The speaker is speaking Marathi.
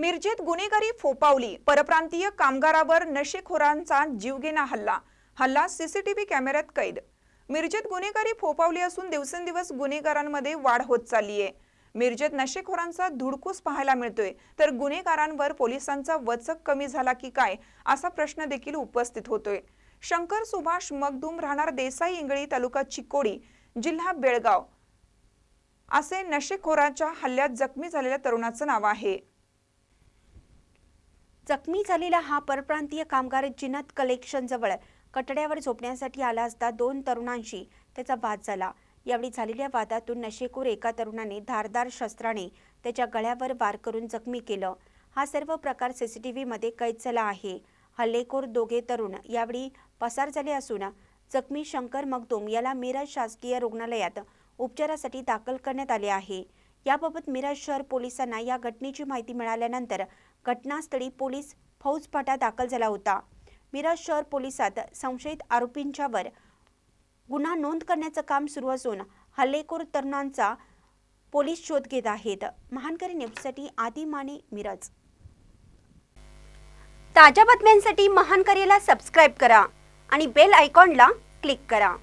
मिरजेत गुन्हेगारी फोपावली. परप्रांतीय कामगारावर नशेखोरांचा जीवघेणा हल्ला. हल्ला सीसीटीव्ही कॅमेऱ्यात कैद. मिरजेत गुन्हेगारी फोपावली असून दिवसेंदिवस गुन्हेगारांमध्ये वाढ होत चालली आहे मिरजेत नशेखोरांचा धुडकूस पाहायला मिळतोय. तर गुन्हेगारांवर पोलिसांचा वचक कमी झाला की काय? असा प्रश्न देखील उपस्थित होतोय. शंकर सुभाष मगदूम राहणार देसाई इंगळी तालुका चिकोडी जिल्हा बेळगाव. असे नशेखोराच्या हल्ल्यात जखमी झालेल्या तरुणाचं नाव आहे. जखमी झालेला हा परप्रांतीय कामगार जिनत कलेक्शन जवळ कटड्यावर झोपण्यासाठी आला असता दोन तरुणांशी त्याचा वाद झाला. यावेळी झालेल्या वादातून नशेखोर एका तरुणाने धारदार शस्त्राने त्याच्या गळ्यावर वार करून जखमी केलं. हा सर्व प्रकार सीसीटीव्हीमध्ये कैद झाला आहे. हल्लेखोर दोघे तरुण यावेळी पसार झाले असून जखमी शंकर मगदूम याला मिरज शासकीय रुग्णालयात उपचारासाठी दाखल करण्यात आले आहे. याबाबत मिरज शहर पोलिसांना या घटनेची माहिती मिळाल्यानंतर घटनास्थळी पोलीस फौजफाटा दाखल झाला होता. मिरज शहर पोलिसात संशयित आरोपींच्यावर गुन्हा नोंद करण्याचं काम सुरू असून हल्लेखोर तरुणांचा पोलीस शोध घेत आहेत. महानकरी न्यूजसाठी आदी माने मिरज. ताज्या बातम्यांसाठी महानकरीला सबस्क्राईब करा आणि बेल आयकॉनला क्लिक करा.